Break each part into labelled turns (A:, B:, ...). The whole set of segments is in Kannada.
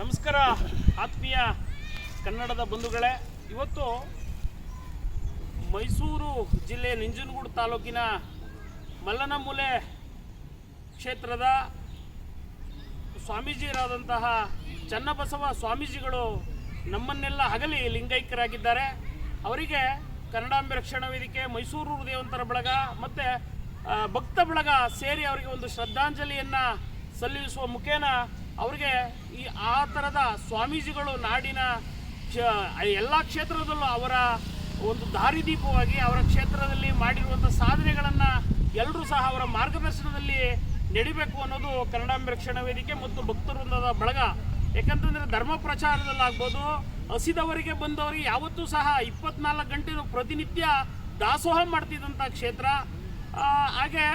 A: ನಮಸ್ಕಾರ, ಆತ್ಮೀಯ ಕನ್ನಡದ ಬಂಧುಗಳೇ. ಇವತ್ತು ಮೈಸೂರು ಜಿಲ್ಲೆ ನಂಜನಗೂಡು ತಾಲೂಕಿನ ಮಲ್ಲನಮೂಲೆ ಕ್ಷೇತ್ರದ ಸ್ವಾಮೀಜಿಯರಾದಂತಹ ಚನ್ನಬಸವ ಸ್ವಾಮೀಜಿಗಳು ನಮ್ಮನ್ನೆಲ್ಲ ಹಗಲಿ ಲಿಂಗೈಕ್ಯರಾಗಿದ್ದಾರೆ. ಅವರಿಗೆ ಕನ್ನಡಾಂಬೆ ರಕ್ಷಣಾ ವೇದಿಕೆ, ಮೈಸೂರು ಹೃದಯವಂತರ ಬಳಗ ಮತ್ತು ಭಕ್ತ ಬಳಗ ಸೇರಿ ಅವರಿಗೆ ಒಂದು ಶ್ರದ್ಧಾಂಜಲಿಯನ್ನು ಸಲ್ಲಿಸುವ ಮುಖೇನ ಅವರಿಗೆ ಈ ಆ ಥರದ ಸ್ವಾಮೀಜಿಗಳು ನಾಡಿನ ಎಲ್ಲ ಕ್ಷೇತ್ರದಲ್ಲೂ ಅವರ ಒಂದು ದಾರಿದೀಪವಾಗಿ ಅವರ ಕ್ಷೇತ್ರದಲ್ಲಿ ಮಾಡಿರುವಂಥ ಸಾಧನೆಗಳನ್ನು ಎಲ್ಲರೂ ಸಹ ಅವರ ಮಾರ್ಗದರ್ಶನದಲ್ಲಿ ನಡಿಬೇಕು ಅನ್ನೋದು ಕನ್ನಡಾಂಬೆ ರಕ್ಷಣಾ ವೇದಿಕೆ ಮತ್ತು ಭಕ್ತವೃಂದದ ಬಳಗ. ಯಾಕಂತಂದರೆ ಧರ್ಮ ಪ್ರಚಾರದಲ್ಲಾಗ್ಬೋದು ಹಸಿದವರಿಗೆ ಬಂದವರಿಗೆ ಯಾವತ್ತೂ ಸಹ ಇಪ್ಪತ್ನಾಲ್ಕು ಗಂಟೆ ಪ್ರತಿನಿತ್ಯ ದಾಸೋಹ ಮಾಡ್ತಿದ್ದಂಥ ಕ್ಷೇತ್ರ. ಹಾಗೆ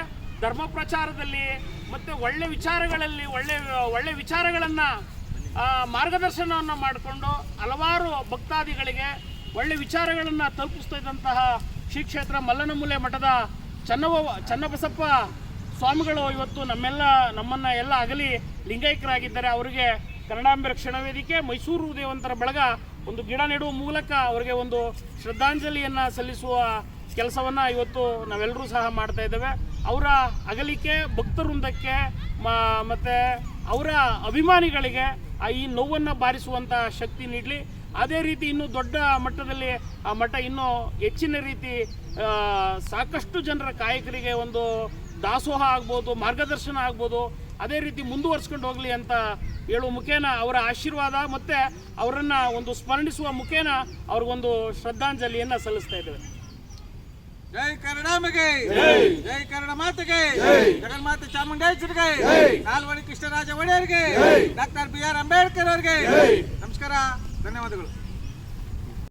A: ಧರ್ಮ ಪ್ರಚಾರದಲ್ಲಿ ಮತ್ತು ಒಳ್ಳೆ ವಿಚಾರಗಳಲ್ಲಿ ಒಳ್ಳೆ ಒಳ್ಳೆ ವಿಚಾರಗಳನ್ನು ಮಾರ್ಗದರ್ಶನವನ್ನು ಮಾಡಿಕೊಂಡು ಹಲವಾರು ಭಕ್ತಾದಿಗಳಿಗೆ ಒಳ್ಳೆ ವಿಚಾರಗಳನ್ನು ತಲುಪಿಸ್ತಾ ಇದ್ದಂತಹ ಶ್ರೀ ಕ್ಷೇತ್ರ ಮಲ್ಲನಮೂಲೆ ಮಠದ ಚನ್ನವ ಚನ್ನಬಸಪ್ಪ ಸ್ವಾಮಿಗಳು ಇವತ್ತು ನಮ್ಮೆಲ್ಲ, ನಮ್ಮನ್ನು ಎಲ್ಲ ಅಗಲಿ ಲಿಂಗೈಕ್ಯರಾಗಿದ್ದಾರೆ ಅವರಿಗೆ ಕನ್ನಡಾಂಬೆ ರಕ್ಷಣಾ ವೇದಿಕೆ, ಮೈಸೂರು ದೇವಂತರ ಬಳಗ ಒಂದು ಗಿಡ ನೆಡುವ ಮೂಲಕ ಅವರಿಗೆ ಒಂದು ಶ್ರದ್ಧಾಂಜಲಿಯನ್ನು ಸಲ್ಲಿಸುವ ಕೆಲಸವನ್ನು ಇವತ್ತು ನಾವೆಲ್ಲರೂ ಸಹ ಮಾಡ್ತಾ ಇದ್ದೇವೆ. ಅವರ ಅಗಲಿಕೆ, ಭಕ್ತವೃಂದಕ್ಕೆ ಮತ್ತು ಅವರ ಅಭಿಮಾನಿಗಳಿಗೆ ಈ ನೋವನ್ನು ಬಾರಿಸುವಂಥ ಶಕ್ತಿ ನೀಡಲಿ. ಅದೇ ರೀತಿ ಇನ್ನೂ ದೊಡ್ಡ ಮಟ್ಟದಲ್ಲಿ ಆ ಮಠ ಇನ್ನೂ ಹೆಚ್ಚಿನ ರೀತಿ ಸಾಕಷ್ಟು ಜನರ ಕಾಯಕರಿಗೆ ಒಂದು ದಾಸೋಹ ಆಗ್ಬೋದು, ಮಾರ್ಗದರ್ಶನ ಆಗ್ಬೋದು, ಅದೇ ರೀತಿ ಮುಂದುವರ್ಸ್ಕೊಂಡು ಹೋಗಲಿ ಅಂತ ಹೇಳುವ ಮುಖೇನ ಅವರ ಆಶೀರ್ವಾದ ಮತ್ತು ಅವರನ್ನು ಒಂದು ಸ್ಮರಣಿಸುವ ಮುಖೇನ ಅವ್ರಿಗೊಂದು ಶ್ರದ್ಧಾಂಜಲಿಯನ್ನು ಸಲ್ಲಿಸ್ತಾ ಇದ್ದೇವೆ.
B: ಕನ್ನಡಾಂಬೆಗೆ ಜೈ. ಕನ್ನಡ ಮಾತೆಗೆ. ಜಗನ್ಮಾತೆ ಚಾಮುಂಡೇಶ್ವರಿಗೆ. ನಾಲ್ವಡಿ ಕೃಷ್ಣರಾಜ ಒಡೆಯರಿಗೆ. ಡಾಕ್ಟರ್ ಬಿ ಆರ್ ಅಂಬೇಡ್ಕರ್ ಅವರಿಗೆ. ನಮಸ್ಕಾರ. ಧನ್ಯವಾದಗಳು.